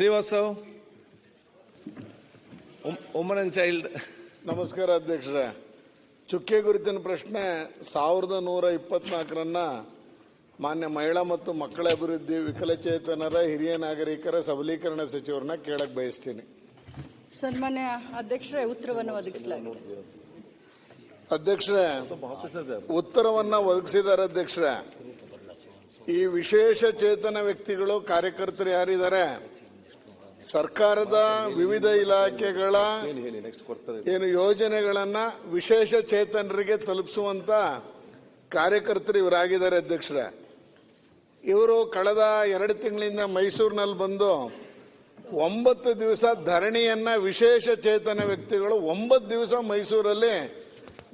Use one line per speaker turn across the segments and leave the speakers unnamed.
Srivastava woman and child
ನಮಸ್ಕಾರ ಅಧ್ಯಕ್ಷರೇ. ಚುಕ್ಕೆ ಗುರುತಿನ ಪ್ರಶ್ನೆ ಸಾವಿರದ ನೂರ ಇಪ್ಪತ್ನಾಲ್ಕರನ್ನ ಮಾನ್ಯ ಮಹಿಳಾ ಮತ್ತು ಮಕ್ಕಳ ಅಭಿವೃದ್ಧಿ ವಿಕಲಚೇತನರ ಹಿರಿಯ ನಾಗರಿಕರ ಸಬಲೀಕರಣ ಸಚಿವರನ್ನ ಕೇಳಕ್ ಬಯಸ್ತೀನಿ.
ಸನ್ಮಾನ್ಯ ಅಧ್ಯಕ್ಷರೇ ಉತ್ತರವನ್ನು ಒದಗಿಸಲಾಗಿದೆ.
ಅಧ್ಯಕ್ಷರೇ ಉತ್ತರವನ್ನ ಒದಗಿಸಿದ್ದಾರೆ ಅಧ್ಯಕ್ಷರೇ. ಈ ವಿಶೇಷ ಚೇತನ ವ್ಯಕ್ತಿಗಳು ಕಾರ್ಯಕರ್ತರು ಯಾರಿದ್ದಾರೆ? ಸರ್ಕಾರದ ವಿವಿಧ ಇಲಾಖೆಗಳ ಏನು ಯೋಜನೆಗಳನ್ನ ವಿಶೇಷ ಚೇತನರಿಗೆ ತಲುಪಿಸುವಂತ ಕಾರ್ಯಕರ್ತರು ಇವರಾಗಿದ್ದಾರೆ ಅಧ್ಯಕ್ಷರ. ಇವರು ಕಳೆದ ಎರಡು ತಿಂಗಳಿಂದ ಮೈಸೂರಿನಲ್ಲಿ ಬಂದು ಒಂಬತ್ತು ದಿವಸ ಧರಣಿಯನ್ನ ವಿಶೇಷ ಚೇತನ ವ್ಯಕ್ತಿಗಳು ಒಂಬತ್ತು ದಿವಸ ಮೈಸೂರಲ್ಲಿ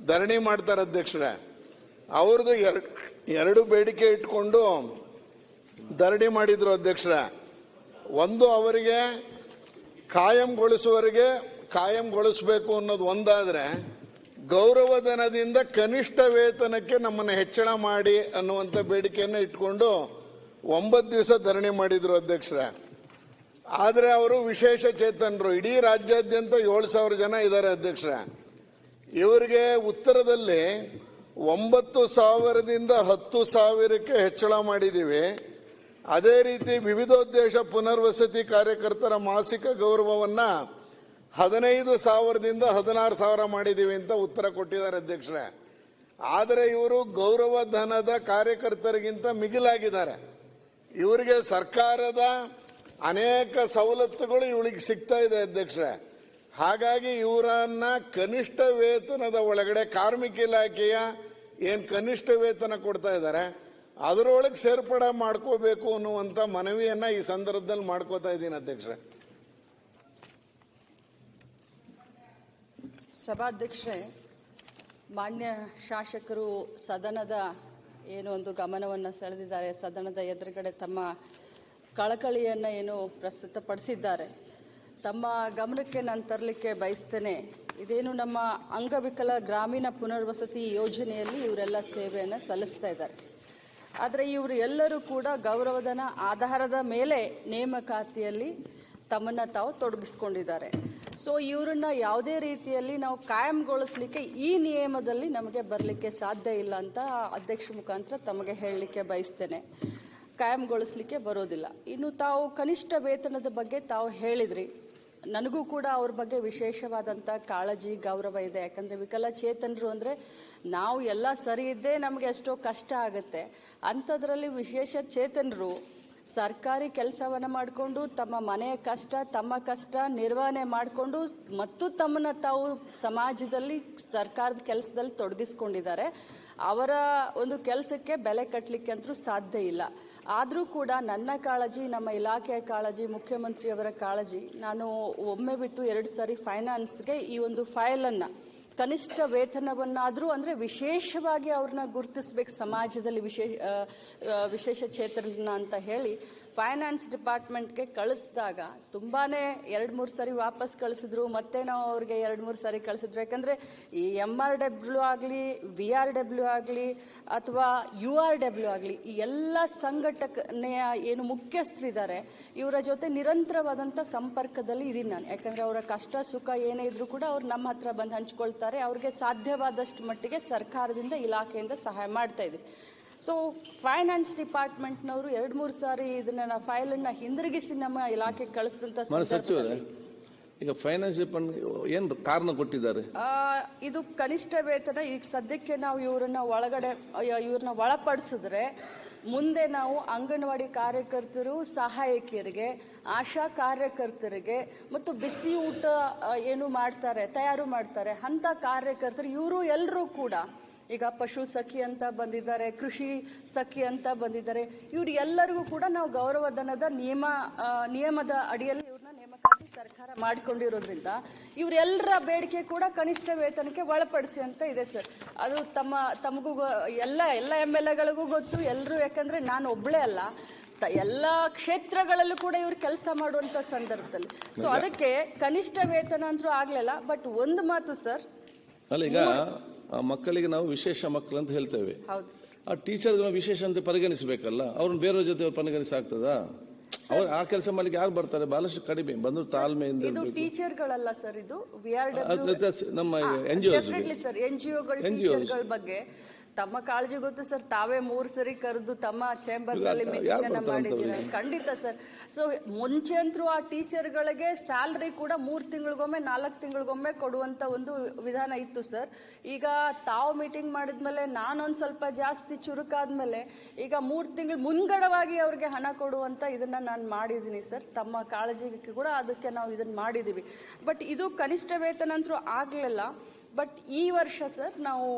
ಧರಣಿ ಮಾಡ್ತಾರೆ ಅಧ್ಯಕ್ಷರೇ. ಅವ್ರದ್ದು ಎರಡು ಬೇಡಿಕೆ ಇಟ್ಕೊಂಡು ಧರಣಿ ಮಾಡಿದ್ರು ಅಧ್ಯಕ್ಷರೇ. ಒಂದು ಅವರಿಗೆ ಕಾಯಂಗೊಳಿಸುವವರಿಗೆ ಕಾಯಂಗೊಳಿಸಬೇಕು ಅನ್ನೋದು ಒಂದಾದ್ರೆ ಗೌರವಧನದಿಂದ ಕನಿಷ್ಠ ವೇತನಕ್ಕೆ ನಮ್ಮನ್ನು ಹೆಚ್ಚಳ ಮಾಡಿ ಅನ್ನುವಂಥ ಬೇಡಿಕೆಯನ್ನು ಇಟ್ಕೊಂಡು ಒಂಬತ್ತು ದಿವಸ ಧರಣಿ ಮಾಡಿದ್ರು ಅಧ್ಯಕ್ಷರ. ಆದರೆ ಅವರು ವಿಶೇಷ ಚೇತನರು. ಇಡೀ ರಾಜ್ಯಾದ್ಯಂತ ಏಳು ಸಾವಿರ ಜನ ಇದ್ದಾರೆ ಅಧ್ಯಕ್ಷರ. ಇವರಿಗೆ ಉತ್ತರದಲ್ಲಿ ಒಂಬತ್ತು ಸಾವಿರದಿಂದ ಹತ್ತು ಸಾವಿರಕ್ಕೆ ಹೆಚ್ಚಳ ಮಾಡಿದ್ದೀವಿ. ಅದೇ ರೀತಿ ವಿವಿಧೋದ್ದೇಶ ಪುನರ್ವಸತಿ ಕಾರ್ಯಕರ್ತರ ಮಾಸಿಕ ಗೌರವವನ್ನ ಹದಿನೈದು ಸಾವಿರದಿಂದ ಹದಿನಾರು ಸಾವಿರ ಮಾಡಿದ್ದೀವಿ ಅಂತ ಉತ್ತರ ಕೊಟ್ಟಿದ್ದಾರೆ ಅಧ್ಯಕ್ಷರೇ. ಆದರೆ ಇವರು ಗೌರವ ಧನದ ಕಾರ್ಯಕರ್ತರಿಗಿಂತ ಮಿಗಿಲಾಗಿದ್ದಾರೆ. ಇವರಿಗೆ ಸರ್ಕಾರದ ಅನೇಕ ಸವಲತ್ತುಗಳು ಇವಳಿಗೆ ಸಿಗ್ತಾ ಇದೆ ಅಧ್ಯಕ್ಷರೇ. ಹಾಗಾಗಿ ಇವರನ್ನ ಕನಿಷ್ಠ ವೇತನದ ಒಳಗಡೆ ಕಾರ್ಮಿಕ ಇಲಾಖೆಯ ಏನ್ ಕನಿಷ್ಠ ವೇತನ ಕೊಡ್ತಾ ಇದ್ದಾರೆ ಅದರೊಳಗೆ ಸೇರ್ಪಡೆ ಮಾಡ್ಕೋಬೇಕು ಅನ್ನುವಂಥ ಮನವಿಯನ್ನ ಈ ಸಂದರ್ಭದಲ್ಲಿ ಮಾಡ್ಕೋತಾ ಇದ್ದೀನಿ ಅಧ್ಯಕ್ಷರೇ.
ಸಭಾಧ್ಯಕ್ಷರೇ, ಮಾನ್ಯ ಶಾಸಕರು ಸದನದ ಏನು ಒಂದು ಗಮನವನ್ನು ಸೆಳೆದಿದ್ದಾರೆ, ಸದನದ ಎದುರುಗಡೆ ತಮ್ಮ ಕಳಕಳಿಯನ್ನು ಏನು ಪ್ರಸ್ತುತಪಡಿಸಿದ್ದಾರೆ. ತಮ್ಮ ಗಮನಕ್ಕೆ ನಾನು ತರಲಿಕ್ಕೆ ಬಯಸ್ತೇನೆ, ಇದೇನು ನಮ್ಮ ಅಂಗವಿಕಲ ಗ್ರಾಮೀಣ ಪುನರ್ವಸತಿ ಯೋಜನೆಯಲ್ಲಿ ಇವರೆಲ್ಲ ಸೇವೆಯನ್ನು ಸಲ್ಲಿಸ್ತಾ ಇದ್ದಾರೆ. ಆದರೆ ಇವರು ಎಲ್ಲರೂ ಕೂಡ ಗೌರವಧನ ಆಧಾರದ ಮೇಲೆ ನೇಮಕಾತಿಯಲ್ಲಿ ತಮ್ಮನ್ನ ತಾವು ತೊಡಗಿಸ್ಕೊಂಡಿದ್ದಾರೆ. ಸೊ ಇವರನ್ನ ಯಾವುದೇ ರೀತಿಯಲ್ಲಿ ನಾವು ಕಾಯಂಗೊಳಿಸ್ಲಿಕ್ಕೆ ಈ ನಿಯಮದಲ್ಲಿ ನಮಗೆ ಬರಲಿಕ್ಕೆ ಸಾಧ್ಯ ಇಲ್ಲ ಅಂತ ಅಧ್ಯಕ್ಷ ಮುಖಾಂತರ ತಮಗೆ ಹೇಳಲಿಕ್ಕೆ ಬಯಸ್ತೇನೆ. ಕಾಯಂಗೊಳಿಸ್ಲಿಕ್ಕೆ ಬರೋದಿಲ್ಲ. ಇನ್ನು ತಾವು ಕನಿಷ್ಠ ವೇತನದ ಬಗ್ಗೆ ತಾವು ಹೇಳಿದ್ರಿ. ನನಗೂ ಕೂಡ ಅವ್ರ ಬಗ್ಗೆ ವಿಶೇಷವಾದಂಥ ಕಾಳಜಿ, ಗೌರವ ಇದೆ. ಯಾಕಂದ್ರೆ ವಿಕಲಚೇತನರು ಅಂದ್ರೆ ನಾವು ಎಲ್ಲ ಸರಿ ಇದ್ದೇ ನಮಗೆ ಎಷ್ಟೋ ಕಷ್ಟ ಆಗುತ್ತೆ. ಅಂಥದ್ರಲ್ಲಿ ವಿಶೇಷ ಚೇತನರು ಸರ್ಕಾರಿ ಕೆಲಸವನ್ನ ಮಾಡಿಕೊಂಡು ತಮ್ಮ ಮನೆಯ ಕಷ್ಟ, ತಮ್ಮ ಕಷ್ಟ ನಿರ್ವಹಣೆ ಮಾಡಿಕೊಂಡು ಮತ್ತು ತಮ್ಮನ್ನ ತಾವು ಸಮಾಜದಲ್ಲಿ, ಸರ್ಕಾರದ ಕೆಲಸದಲ್ಲಿ ತೊಡಗಿಸ್ಕೊಂಡಿದ್ದಾರೆ. ಅವರ ಒಂದು ಕೆಲಸಕ್ಕೆ ಬೆಲೆ ಕಟ್ಟಲಿಕ್ಕೆ ಅಂತೂ ಸಾಧ್ಯ ಇಲ್ಲ. ಆದರೂ ಕೂಡ ನನ್ನ ಕಾಳಜಿ, ನಮ್ಮ ಇಲಾಖೆಯ ಕಾಳಜಿ, ಮುಖ್ಯಮಂತ್ರಿಯವರ ಕಾಳಜಿ, ನಾನು ಒಮ್ಮೆ ಬಿಟ್ಟು ಎರಡು ಸಾರಿ ಫೈನಾನ್ಸ್ಗೆ ಈ ಒಂದು ಫೈಲನ್ನು, ಕನಿಷ್ಠ ವೇತನವನ್ನಾದರೂ ಅಂದರೆ ವಿಶೇಷವಾಗಿ ಅವ್ರನ್ನ ಗುರುತಿಸ್ಬೇಕು, ಸಮಾಜದಲ್ಲಿ ವಿಶೇಷ ವಿಶೇಷ ಚೇತನ ಅಂತ ಹೇಳಿ ಫೈನಾನ್ಸ್ ಡಿಪಾರ್ಟ್ಮೆಂಟ್ಗೆ ಕಳಿಸಿದಾಗ ತುಂಬಾನೇ ಎರಡು ಮೂರು ಸರಿ ವಾಪಸ್ ಕಳಿಸಿದ್ರು, ಮತ್ತೆ ನಾವು ಅವ್ರಿಗೆ ಎರಡು ಮೂರು ಸರಿ ಕಳಿಸಿದ್ರು. ಯಾಕಂದ್ರೆ ಈ ಎಂ ಆರ್ ಡಬ್ಲ್ಯೂ ಆಗಲಿ ವಿ ಆರ್ ಡಬ್ಲ್ಯೂ ಆಗಲಿ, ಅಥವಾ ಯು ಆರ್ ಡಬ್ಲ್ಯೂ ಆಗಲಿ, ಈ ಎಲ್ಲ ಸಂಘಟನೆಯ ಏನು ಮುಖ್ಯಸ್ಥರಿದ್ದಾರೆ, ಇವರ ಜೊತೆ ನಿರಂತರವಾದಂಥ ಸಂಪರ್ಕದಲ್ಲಿ ಇದ್ದೀನಿ ನಾನು. ಯಾಕಂದ್ರೆ ಅವರ ಕಷ್ಟ, ಸುಖ ಏನೇ ಇದ್ರೂ ಕೂಡ ಅವ್ರು ನಮ್ಮ ಹತ್ರ ಬಂದು ಹಂಚ್ಕೊಳ್ತಾರೆ. ಅವ್ರಿಗೆ ಸಾಧ್ಯವಾದಷ್ಟು ಮಟ್ಟಿಗೆ ಸರ್ಕಾರದಿಂದ ಇಲಾಖೆಯಿಂದ ಸಹಾಯ ಮಾಡ್ತಾ ಇದ್ದೀವಿ. ಸೊ ಫೈನಾನ್ಸ್ ಡಿಪಾರ್ಟ್ಮೆಂಟ್ ನವರು ಎರಡ್ ಮೂರು ಸಾರಿ ಇದನ್ನ ಫೈಲನ್ನ ಹಿಂದಿರುಗಿಸಿ ನಮ್ಮ ಇಲಾಖೆಗೆ ಕಳಿಸಿದಂತ
ಸಚಿವರೇ ಈಗ ಫೈನಾನ್ಸ್ ಏನ್ ಕಾರಣ ಕೊಟ್ಟಿದ್ದಾರೆ?
ಆ, ಇದು ಕನಿಷ್ಠ ವೇತನ ಈಗ ಸದ್ಯಕ್ಕೆ ನಾವು ಇವರನ್ನ ಒಳಗಡೆ ಇವ್ರನ್ನ ಒಳಪಡಿಸಿದ್ರೆ ಮುಂದೆ ನಾವು ಅಂಗನವಾಡಿ ಕಾರ್ಯಕರ್ತರು, ಸಹಾಯಕಿಯರಿಗೆ, ಆಶಾ ಕಾರ್ಯಕರ್ತರಿಗೆ ಮತ್ತು ಬಿಸಿ ಊಟ ಏನು ಮಾಡ್ತಾರೆ, ತಯಾರು ಮಾಡ್ತಾರೆ. ಅಂತ ಕಾರ್ಯಕರ್ತರು ಇವರು ಎಲ್ಲರೂ ಕೂಡ, ಈಗ ಪಶು ಸಖಿ ಅಂತ ಬಂದಿದ್ದಾರೆ, ಕೃಷಿ ಸಖಿ ಅಂತ ಬಂದಿದ್ದಾರೆ, ಇವ್ರು ಎಲ್ಲರಿಗೂ ಕೂಡ ನಾವು ಗೌರವಧನದ ನಿಯಮ ನಿಯಮದ ಅಡಿಯಲ್ಲಿ ಸರ್ಕಾರ ಮಾಡಿಕೊಂಡಿರೋದ್ರಿಂದ ಇವರೆಲ್ಲರ ಬೇಡಿಕೆ ಕೂಡ ಕನಿಷ್ಠ ವೇತನಕ್ಕೆ ಒಳಪಡಿಸಿ ಅಂತ ಇದೆ ಸರ್. ಅದು ತಮ್ಮ ತಮಗೂ ಎಲ್ಲ ಎಲ್ಲ ಎಂ ಎಲ್ ಎಗಳಿಗೂ ಗೊತ್ತು. ಎಲ್ಲರೂ ಯಾಕಂದ್ರೆ ನಾನು ಒಬ್ಳೆ ಅಲ್ಲ. ಎಲ್ಲ ಕ್ಷೇತ್ರಗಳಲ್ಲೂ ಕೂಡ ಇವರು ಕೆಲಸ ಮಾಡುವಂತ ಸಂದರ್ಭದಲ್ಲಿ. ಸೊ ಅದಕ್ಕೆ ಕನಿಷ್ಠ ವೇತನ ಅಂತೂ ಆಗ್ಲಿಲ್ಲ. ಬಟ್ ಒಂದು ಮಾತು ಸರ್.
ಅಲ್ಲ ಈಗ ಆ ಮಕ್ಕಳಿಗೆ ನಾವು ವಿಶೇಷ ಮಕ್ಕಳು ಅಂತ ಹೇಳ್ತೇವೆ. ಆ ಟೀಚರ್ ವಿಶೇಷ ಅಂತ ಪರಿಗಣಿಸಬೇಕಲ್ಲ? ಅವ್ರನ್ನ ಬೇರೆಯವ್ರ ಜೊತೆ ಪರಿಗಣಿಸಾಗ್ತದಾ ಅವ್ರು ಆ ಕೆಲಸ ಮಾಡ್ಲಿಕ್ಕೆ ಯಾರು ಬರ್ತಾರೆ ಬಹಳಷ್ಟು ಕಡಿಮೆ ಬಂದು ತಾಳ್ಮೆಯಿಂದ
ಇದು. ಟೀಚರ್ಗಳಲ್ಲ ಸರ್ ಇದು
ನಮ್ಮ ಎನ್ ಜಿ.
ಟೀಚರ್ಗಳ ಬಗ್ಗೆ ತಮ್ಮ ಕಾಳಜಿ ಗೊತ್ತು ಸರ್ ತಾವೇ ಮೂರು ಸರಿ ಕರೆದು ತಮ್ಮ
ಚೇಂಬರ್ನಲ್ಲಿ
ಮೀಟಿಂಗ್
ಯಾರ್
ಅನ್ನ ಮಾಡಿದ್ದೀರಾ? ಖಂಡಿತ ಸರ್. ಸೊ ಮುಂಚೆ ಅಂತೂ ಆ ಟೀಚರ್ಗಳಿಗೆ ಸ್ಯಾಲ್ರಿ ಕೂಡ ಮೂರ್ ತಿಂಗಳಿಗೊಮ್ಮೆ ನಾಲ್ಕು ತಿಂಗಳಿಗೊಮ್ಮೆ ಕೊಡುವಂತ ಒಂದು ವಿಧಾನ ಇತ್ತು ಸರ್. ಈಗ ತಾವು ಮೀಟಿಂಗ್ ಮಾಡಿದ್ಮೇಲೆ ನಾನೊಂದ್ ಸ್ವಲ್ಪ ಜಾಸ್ತಿ ಚುರುಕಾದ್ಮೇಲೆ ಈಗ ಮೂರ್ ತಿಂಗಳು ಮುಂಗಡವಾಗಿ ಅವ್ರಿಗೆ ಹಣ ಕೊಡುವಂತ ಇದನ್ನ ನಾನು ಮಾಡಿದ್ದೀನಿ ಸರ್. ತಮ್ಮ ಕಾಳಜಿಗೆ ಕೂಡ ಅದಕ್ಕೆ ನಾವು ಇದನ್ನ ಮಾಡಿದೀವಿ. ಬಟ್ ಇದು ಕನಿಷ್ಠ ವೇತನ ಅಂತೂ ಆಗ್ಲಿಲ್ಲ. ಬಟ್ ಈ ವರ್ಷ ಸರ್ ನಾವು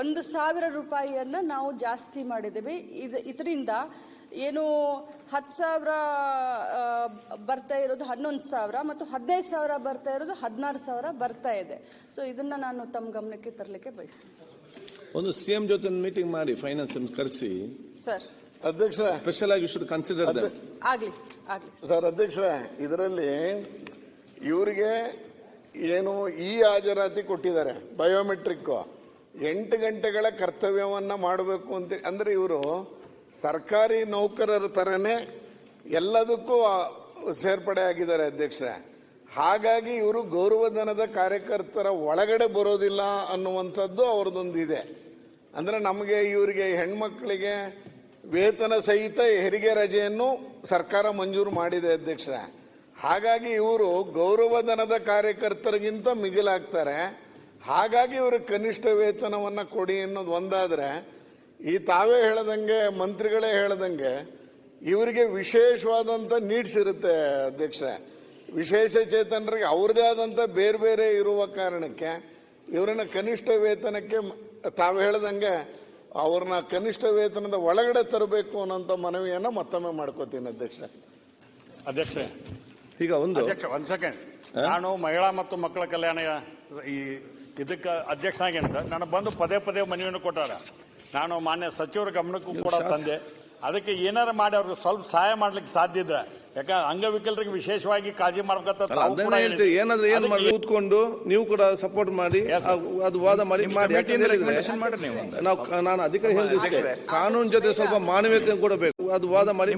ಒಂದು ಸಾವಿರ ರೂಪಾಯಿಯನ್ನ ನಾವು ಜಾಸ್ತಿ ಮಾಡಿದ್ದೇವೆ. ಇದು ಇದರಿಂದ ಏನು ಹತ್ತು ಸಾವಿರ ಬರ್ತಾ ಇರೋದು ಹನ್ನೊಂದು ಸಾವಿರ ಮತ್ತು ಹದಿನೈದು ಸಾವಿರ ಬರ್ತಾ ಇರೋದು ಹದಿನಾರು ಸಾವಿರ ಬರ್ತಾ ಇದೆ. ಸೊ ಇದನ್ನ ನಾನು ತಮ್ಮ ಗಮನಕ್ಕೆ ತರಲಿಕ್ಕೆ ಬಯಸ್ತೀನಿ ಸರ್
ಒಂದು ಸಿಎಂ ಜೊತೆ ಮೀಟಿಂಗ್ ಮಾಡಿ ಫೈನಾನ್ಸ್ ಕರೆಸಿ.
ಸರ್
ಅಧ್ಯಕ್ಷ
ಸ್ಪೆಷಲ್ ಆಗಿ ಶುಡ್ ಕನ್ಸಿಡರ್
ಆಗ್ಲಿ ಸರ್ ಆಗ್ಲಿ ಸರ್
ಸರ್ ಇದರಲ್ಲಿ ಇವರಿಗೆ ಏನು ಈ ಹಾಜರಾತಿ ಕೊಟ್ಟಿದ್ದಾರೆ ಬಯೋಮೆಟ್ರಿಕ್ಕು ಎಂಟು ಗಂಟೆಗಳ ಕರ್ತವ್ಯವನ್ನು ಮಾಡಬೇಕು ಅಂತ, ಅಂದರೆ ಇವರು ಸರ್ಕಾರಿ ನೌಕರರ ಥರನೇ ಎಲ್ಲದಕ್ಕೂ ಸೇರ್ಪಡೆ ಆಗಿದ್ದಾರೆ ಅಧ್ಯಕ್ಷರೇ. ಹಾಗಾಗಿ ಇವರು ಗೌರವಧನದ ಕಾರ್ಯಕರ್ತರ ಒಳಗಡೆ ಬರೋದಿಲ್ಲ ಅನ್ನುವಂಥದ್ದು ಅವ್ರದ್ದೊಂದಿದೆ ಅಂದ್ರೆ ನಮಗೆ ಇವರಿಗೆ ಹೆಣ್ಮಕ್ಳಿಗೆ ವೇತನ ಸಹಿತ ಹೆರಿಗೆ ರಜೆಯನ್ನು ಸರ್ಕಾರ ಮಂಜೂರು ಮಾಡಿದೆ ಅಧ್ಯಕ್ಷರೇ. ಹಾಗಾಗಿ ಇವರು ಗೌರವಧನದ ಕಾರ್ಯಕರ್ತರಿಗಿಂತ ಮಿಗಿಲಾಗ್ತಾರೆ. ಹಾಗಾಗಿ ಇವರು ಕನಿಷ್ಠ ವೇತನವನ್ನು ಕೊಡಿ ಅನ್ನೋದು ಒಂದಾದರೆ, ಈ ತಾವೇ ಹೇಳದಂಗೆ, ಮಂತ್ರಿಗಳೇ ಹೇಳದಂಗೆ, ಇವರಿಗೆ ವಿಶೇಷವಾದಂಥ ನೀಡ್ಸ್ ಇರುತ್ತೆ ಅಧ್ಯಕ್ಷ ವಿಶೇಷ ಚೇತನರಿಗೆ ಅವ್ರದೇ ಆದಂಥ ಬೇರೆ ಬೇರೆ ಇರುವ ಕಾರಣಕ್ಕೆ, ಇವರನ್ನ ಕನಿಷ್ಠ ವೇತನಕ್ಕೆ ತಾವು ಹೇಳ್ದಂಗೆ, ಅವ್ರನ್ನ ಕನಿಷ್ಠ ವೇತನದ ಒಳಗಡೆ ತರಬೇಕು ಅನ್ನೋಂಥ ಮನವಿಯನ್ನು ಮತ್ತೊಮ್ಮೆ ಮಾಡ್ಕೋತೀನಿ ಅಧ್ಯಕ್ಷ
ಅಧ್ಯಕ್ಷರೇ
ಈಗ ಒಂದು.
ಅಧ್ಯಕ್ಷ ಒಂದ್ ಸೆಕೆಂಡ್ ನಾನು ಮಹಿಳಾ ಮತ್ತು ಮಕ್ಕಳ ಕಲ್ಯಾಣ ಈ ಇದಕ್ಕೆ ಅಧ್ಯಕ್ಷ ಆಗೇನು ಸರ್. ನಾನು ಬಂದು ಪದೇ ಪದೇ ಮನವಿಯನ್ನು ಕೊಟ್ಟಾರ. ನಾನು ಮಾನ್ಯ ಸಚಿವರ ಗಮನಕ್ಕೂ ಕೂಡ ತಂದೆ. ಅದಕ್ಕೆ ಏನಾರ ಮಾಡಿ ಅವ್ರಿಗೆ ಸ್ವಲ್ಪ ಸಹಾಯ ಮಾಡ್ಲಿಕ್ಕೆ ಸಾಧ್ಯ ಇದ್ರೆ. ಯಾಕಂದ್ರೆ ಅಂಗವಿಕಲರಿಗೆ ವಿಶೇಷವಾಗಿ ಕಾಳಜಿ ಮಾಡ್ಬೇಕಂತ
ಏನಾದ್ರೆ. ಏನ್ ಮಾಡಿ ಕೂತ್ಕೊಂಡು ನೀವು ಕೂಡ ಸಪೋರ್ಟ್ ಮಾಡಿ ಅದು ವಾದ ಮಾಡಿ
ನೀವು
ನಾವು ನಾನು ಅಧಿಕಾರ ಹೇಳಿದ್ರೆ ಕಾನೂನು ಜೊತೆ ಸ್ವಲ್ಪ ಮಾನವೀಯತೆ ಕೊಡಬೇಕು ಅದು ವಾದ ಮಾಡಿ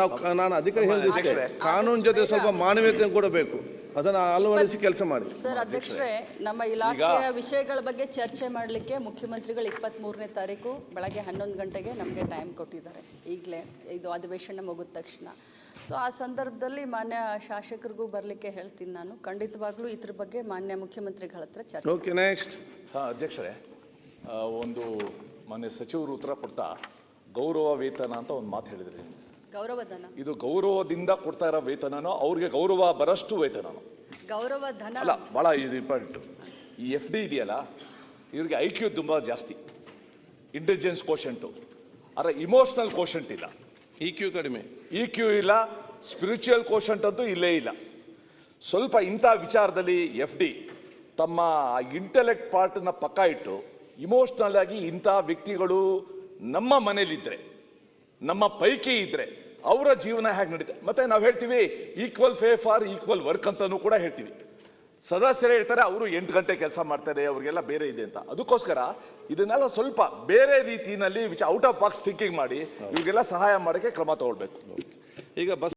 ನಾವು
ನಾನು ಅಧಿಕಾರ ಹೇಳಿದ್ರೆ ಕಾನೂನು ಜೊತೆ ಸ್ವಲ್ಪ ಮಾನವೀಯತೆ ಕೊಡಬೇಕು ಅದನ್ನ ಅಳವಡಿಸಿ ಕೆಲಸ ಮಾಡಿ.
ಸರ್ ಅಧ್ಯಕ್ಷರೇ. ನಮ್ಮ ಇಲಾಖೆಯ ವಿಷಯಗಳ ಬಗ್ಗೆ ಚರ್ಚೆ ಮಾಡಲಿಕ್ಕೆ ಮುಖ್ಯಮಂತ್ರಿಗಳು ಇಪ್ಪತ್ತ್ ಮೂರನೇ ತಾರೀಕು ಬೆಳಗ್ಗೆ ಹನ್ನೊಂದು ಗಂಟೆಗೆ ನಮಗೆ ಟೈಮ್ ಕೊಟ್ಟಿದ್ದಾರೆ. ಈಗಲೇ ಇದು ಅಧಿವೇಶನ ಮುಗಿದ ತಕ್ಷಣ. ಸೊ ಆ ಸಂದರ್ಭದಲ್ಲಿ ಮಾನ್ಯ ಶಾಸಕರಿಗೂ ಬರಲಿಕ್ಕೆ ಹೇಳ್ತೀನಿ ನಾನು. ಖಂಡಿತವಾಗ್ಲೂ ಇದ್ರ ಬಗ್ಗೆ ಮಾನ್ಯ ಮುಖ್ಯಮಂತ್ರಿಗಳ ಹತ್ರ ಚರ್ಚೆ.
ಓಕೆ ನೆಕ್ಸ್ಟ್
ಸ ಅಧ್ಯಕ್ಷರೇ ಒಂದು ಮಾನ್ಯ ಸಚಿವರು ಉತ್ತರ ಕೊಡ್ತಾ ಗೌರವ ವೇತನ ಅಂತ ಒಂದು ಮಾತು ಹೇಳಿದ್ರಿ.
ಗೌರವಧನ.
ಇದು ಗೌರವದಿಂದ ಕೊಡ್ತಾ ಇರೋ ವೇತನನೋ ಅವ್ರಿಗೆ ಗೌರವ ಬರಷ್ಟು ವೇತನನೋ.
ಗೌರವ ಧನ
ಅಲ್ಲ ಭಾಳ ಇದು ಇಂಪಾರ್ಟೆಂಟು ಈ ಎಫ್ ಡಿ ಇದೆಯಲ್ಲ ಇವ್ರಿಗೆ ಐ ಕ್ಯೂ ತುಂಬ ಜಾಸ್ತಿ. ಇಂಟೆಲಿಜೆನ್ಸ್ ಕೋಷಂಟು ಆದರೆ ಇಮೋಷ್ನಲ್ ಕೋಷಂಟ್ ಇಲ್ಲ.
ಇ ಕ್ಯೂ ಕಡಿಮೆ.
ಇ ಕ್ಯೂ ಇಲ್ಲ ಸ್ಪಿರಿಚುವಲ್ ಕೋಷಂಟ್ ಅಂತೂ ಇಲ್ಲೇ ಇಲ್ಲ. ಸ್ವಲ್ಪ ಇಂಥ ವಿಚಾರದಲ್ಲಿ ಎಫ್ ಡಿ ತಮ್ಮ ಇಂಟೆಲೆಕ್ಟ್ ಪಾರ್ಟ್ನ ಪಕ್ಕ ಇಟ್ಟು ಇಮೋಷ್ನಲ್ ಆಗಿ ಇಂಥ ವ್ಯಕ್ತಿಗಳು ನಮ್ಮ ಮನೇಲಿದ್ದರೆ ನಮ್ಮ ಪೈಕಿ ಇದ್ರೆ ಅವರ ಜೀವನ ಹೇಗೆ ನಡೀತೆ? ಮತ್ತೆ ನಾವು ಹೇಳ್ತೀವಿ equal pay for equal work ಅಂತಾನೂ ಕೂಡ ಹೇಳ್ತೀವಿ. ಸದಸ್ಯರೇ ಹೇಳ್ತಾರೆ ಅವರು ಎಂಟು ಗಂಟೆ ಕೆಲಸ ಮಾಡ್ತಾರೆ ಅವರಿಗೆಲ್ಲ ಬೇರೆ ಇದೆ ಅಂತ. ಅದಕ್ಕೋಸ್ಕರ ಇದನ್ನೆಲ್ಲ ಸ್ವಲ್ಪ ಬೇರೆ ರೀತಿಯಲ್ಲಿ ಔಟ್ ಆಫ್ ಬಾಕ್ಸ್ ಥಿಂಕಿಂಗ್ ಮಾಡಿ ಇವರಿಗೆಲ್ಲ ಸಹಾಯ ಮಾಡೋಕ್ಕೆ ಕ್ರಮ ತಗೊಳ್ಬೇಕು.
ಈಗ ಬಸ್